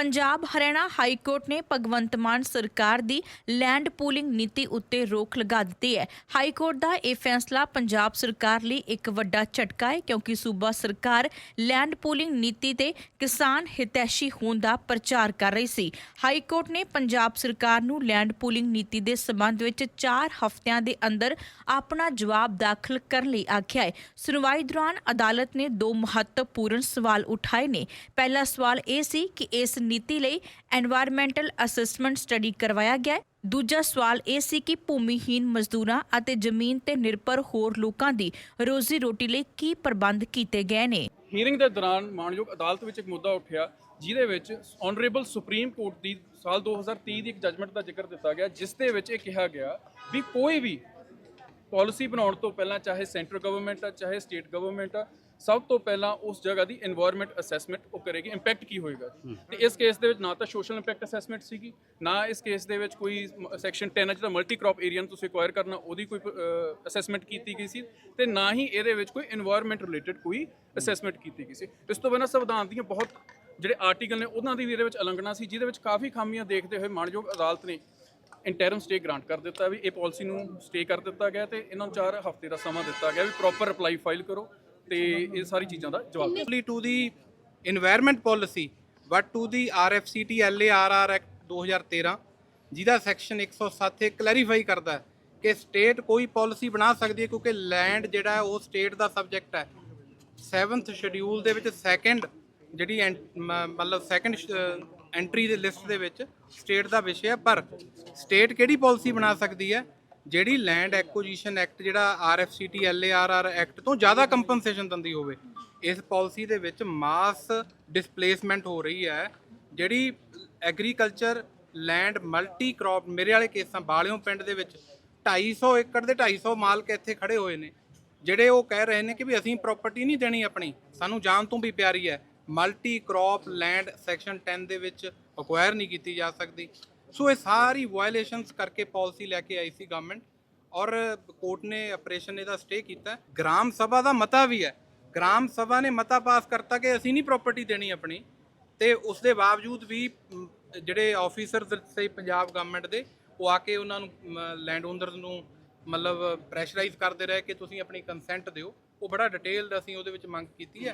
Punjab Haryana high court ਨੇ ਭਗਵੰਤ ਮਾਨ ਸਰਕਾਰ ਦੀ land pooling ਨੀਤੀ ਉੱਤੇ ਰੋਕ ਲਗਾ ਦਿੱਤੀ ਹੈ। ਹਾਈ ਕੋਰਟ ਦਾ ਇਹ ਫੈਸਲਾ ਪੰਜਾਬ ਸਰਕਾਰ ਲਈ ਇੱਕ ਵੱਡਾ ਝਟਕਾ ਹੈ ਕਿਉਂਕਿ ਸੂਬਾ ਸਰਕਾਰ ਲੈਂਡ ਪੂਲਿੰਗ ਨੀਤੀ ਤੇ ਕਿਸਾਨ ਹਿਤੈਸ਼ੀ ਹੋਣ ਦਾ ਪ੍ਰਚਾਰ ਕਰ ਰਹੀ ਸੀ। ਹਾਈ ਕੋਰਟ ਨੇ ਪੰਜਾਬ ਸਰਕਾਰ ਨੂੰ ਲੈਂਡ ਪੂਲਿੰਗ ਨੀਤੀ ਦੇ ਸਬੰਧ ਵਿੱਚ 4 ਹਫ਼ਤਿਆਂ ਦੇ ਅੰਦਰ ਆਪਣਾ ਜਵਾਬ ਦਾਖਲ ਕਰਨ ਲਈ ਆਖਿਆ ਹੈ। ਸੁਣਵਾਈ ਦੌਰਾਨ ਅਦਾਲਤ ਨੇ ਦੋ ਮਹੱਤਵਪੂਰਨ ਸਵਾਲ ਉਠਾਏ ਨੇ। ਪਹਿਲਾ ਸਵਾਲ ਇਹ ਸੀ ਕਿ ਇਸ ਨੀਤੀ ਲਈ ਐਨਵਾਇਰਨਮੈਂਟਲ ਅਸੈਸਮੈਂਟ ਸਟੱਡੀ ਕਰਵਾਇਆ ਗਿਆ ਹੈ। ਦੂਜਾ ਸਵਾਲ ਇਹ ਸੀ ਕਿ ਭੂਮੀਹੀਨ ਮਜ਼ਦੂਰਾਂ ਅਤੇ ਜ਼ਮੀਨ ਤੇ ਨਿਰਭਰ ਹੋਰ ਲੋਕਾਂ ਦੀ ਰੋਜ਼ੀ ਰੋਟੀ ਲਈ ਕੀ ਪ੍ਰਬੰਧ ਕੀਤੇ ਗਏ ਨੇ? ਹੀਅਰਿੰਗ ਦੇ ਦੌਰਾਨ ਮਾਣਯੋਗ ਅਦਾਲਤ ਵਿੱਚ ਇੱਕ ਮੁੱਦਾ ਉੱਠਿਆ, ਜਿਹਦੇ ਵਿੱਚ ਆਨਰੇਬਲ ਸੁਪਰੀਮ ਕੋਰਟ ਦੀ ਸਾਲ 2023 ਦੀ ਇੱਕ ਜਜਮੈਂਟ ਦਾ ਜ਼ਿਕਰ ਦਿੱਤਾ ਗਿਆ, ਜਿਸ ਦੇ ਵਿੱਚ ਇਹ ਕਿਹਾ ਗਿਆ ਵੀ ਕੋਈ ਵੀ ਪਾਲਿਸੀ ਬਣਾਉਣ ਤੋਂ ਪਹਿਲਾਂ ਚਾਹੇ ਸੈਂਟਰ ਗਵਰਨਮੈਂਟ ਆ, ਚਾਹੇ ਸਟੇਟ ਗਵਰਨਮੈਂਟ ਆ ਸਭ ਤੋਂ ਪਹਿਲਾਂ ਉਸ ਜਗ੍ਹਾ ਦੀ এনवायरमेंट ਅਸੈਸਮੈਂਟ ਉਹ ਕਰੇਗੀ ਇੰਪੈਕਟ ਕੀ ਹੋਏਗਾ। ਤੇ ਇਸ ਕੇਸ ਦੇ ਵਿੱਚ ਨਾ ਤਾਂ ਸੋਸ਼ਲ ਇੰਪੈਕਟ ਅਸੈਸਮੈਂਟ ਸੀਗੀ ਨਾ ਇਸ ਕੇਸ ਦੇ ਵਿੱਚ ਕੋਈ ਸੈਕਸ਼ਨ 10 ਜਿਹੜਾ ਮਲਟੀ ਕ੍ਰੌਪ ਏਰੀਆ ਨੂੰ ਤੁਸੀਂ ਐਕਵਾਇਰ ਕਰਨਾ ਉਹਦੀ ਕੋਈ ਅਸੈਸਮੈਂਟ ਕੀਤੀ ਗਈ ਸੀ ਤੇ ਨਾ ਹੀ ਇਹਦੇ ਵਿੱਚ ਕੋਈ এনवायरमेंट ਰਿਲੇਟਡ ਕੋਈ ਅਸੈਸਮੈਂਟ ਕੀਤੀ ਗਈ ਸੀ। ਇਸ ਤੋਂ ਬਿਨਾਂ ਸੰਵਿਧਾਨ ਦੀਆਂ ਬਹੁਤ ਜਿਹੜੇ ਆਰਟੀਕਲ ਨੇ ਉਹਨਾਂ ਦੀ ਵੀ ਇਹਦੇ ਵਿੱਚ ਉਲੰਘਣਾ ਸੀ ਜਿਹਦੇ ਵਿੱਚ ਕਾਫੀ ਖਾਮੀਆਂ ਦੇਖਦੇ ਹੋਏ ਮਾਨਯੋਗ ਅਦਾਲਤ ਨੇ ਇੰਟਰਮ ਸਟੇ ਗ੍ਰਾਂਟ ਕਰ ਦਿੱਤਾ ਵੀ ਇਹ ਪਾਲਿਸੀ ਨੂੰ ਸਟੇ ਕਰ ਦਿੱਤਾ ਗਿਆ ਤੇ ਇਹਨਾਂ ਨੂੰ 4 ਹਫ਼ਤੇ ਦਾ ਸਮਾਂ ਦਿੱਤਾ ਗਿਆ ਵੀ ਪ੍ਰੋਪਰ ਅਪਲਾਈ ਫਾਈਲ ਕਰੋ। ਤੇ ਇਹ ਸਾਰੀ ਚੀਜ਼ਾਂ ਦਾ ਜਵਾਬ ਦਿਓ। only to the environment policy but to the RFCT LARR Act 2013 ਜਿਹਦਾ ਸੈਕਸ਼ਨ 107 ਇਹ ਕਲੈਰੀਫਾਈ ਕਰਦਾ ਹੈ ਕਿ ਸਟੇਟ ਕੋਈ ਪਾਲਿਸੀ ਬਣਾ ਸਕਦੀ ਹੈ ਕਿਉਂਕਿ ਲੈਂਡ ਜਿਹੜਾ ਹੈ ਉਹ ਸਟੇਟ ਦਾ ਸਬਜੈਕਟ ਹੈ। 7th ਸ਼ਡਿਊਲ ਦੇ ਵਿੱਚ ਸੈਕੰਡ ਜਿਹੜੀ ਮਤਲਬ ਸੈਕੰਡ ਐਂਟਰੀ ਦੇ ਲਿਸਟ ਦੇ ਵਿੱਚ ਸਟੇਟ ਦਾ ਵਿਸ਼ਾ ਹੈ ਪਰ ਸਟੇਟ ਕਿਹੜੀ ਪਾਲਿਸੀ ਬਣਾ ਸਕਦੀ ਹੈ? ਜਿਹੜੀ ਲੈਂਡ ਐਕੁਜੀਸ਼ਨ ਐਕਟ ਜਿਹੜਾ ਆਰਐਫਸੀਟੀ ਐਲਏਆਰਆਰ ਐਕਟ ਤੋਂ ਜ਼ਿਆਦਾ ਕੰਪਨਸੇਸ਼ਨ ਦਿੰਦੀ ਹੋਵੇ, ਇਸ ਪਾਲਿਸੀ ਦੇ ਵਿੱਚ ਮਾਸ ਡਿਸਪਲੇਸਮੈਂਟ ਹੋ ਰਹੀ ਹੈ। ਜਿਹੜੀ ਐਗਰੀਕਲਚਰ ਲੈਂਡ ਮਲਟੀ ਕ੍ਰੌਪ ਮੇਰੇ ਵਾਲੇ ਕੇਸਾਂ ਬਾਲਿਓ ਪਿੰਡ ਦੇ ਵਿੱਚ 250 ਏਕੜ ਦੇ 250 ਮਾਲਕ ਇੱਥੇ ਖੜੇ ਹੋਏ ਨੇ। ਜਿਹੜੇ ਉਹ ਕਹਿ ਰਹੇ ਨੇ ਕਿ ਵੀ ਅਸੀਂ ਪ੍ਰਾਪਰਟੀ ਨਹੀਂ ਦੇਣੀ ਆਪਣੀ, ਸਾਨੂੰ ਜਾਨ ਤੋਂ ਵੀ ਪਿਆਰੀ ਹੈ। ਮਲਟੀ ਕ੍ਰੌਪ ਲੈਂਡ ਸੈਕਸ਼ਨ 10 ਦੇ ਵਿੱਚ ਅਕਵਾਇਰ ਨਹੀਂ ਕੀਤੀ ਜਾ ਸਕਦੀ। ਸੋ ਇਹ ਸਾਰੀ ਵਾਇਲੇਸ਼ਨਸ ਕਰਕੇ ਪਾਲਿਸੀ ਲੈ ਕੇ ਆਈ ਸੀ ਗਵਰਨਮੈਂਟ ਔਰ ਕੋਰਟ ਨੇ ਆਪਰੇਸ਼ਨ ਇਹਦਾ ਸਟੇ ਕੀਤਾ। ਗ੍ਰਾਮ ਸਭਾ ਦਾ ਮਤਾ ਵੀ ਹੈ। ਗ੍ਰਾਮ ਸਭਾ ਨੇ ਮਤਾ ਪਾਸ ਕਰਤਾ ਕਿ ਅਸੀਂ ਨਹੀਂ ਪ੍ਰਾਪਰਟੀ ਦੇਣੀ ਆਪਣੀ ਤੇ ਉਸ ਦੇ ਬਾਵਜੂਦ ਵੀ ਜਿਹੜੇ ਆਫੀਸਰਸ ਸੇ ਪੰਜਾਬ ਗਵਰਨਮੈਂਟ ਦੇ, ਉਹ ਆ ਕੇ ਉਹਨਾਂ ਨੂੰ ਲੈਂਡ ਓਨਰਸ ਨੂੰ ਮਤਲਬ ਪ੍ਰੈਸ਼ਰਾਈਜ਼ ਕਰਦੇ ਰਹੇ ਕਿ ਤੁਸੀਂ ਆਪਣੀ ਕੰਸੈਂਟ ਦਿਓ। ਉਹ ਬੜਾ ਡਿਟੇਲਡ ਅਸੀਂ ਉਹਦੇ ਵਿੱਚ ਮੰਗ ਕੀਤੀ ਹੈ।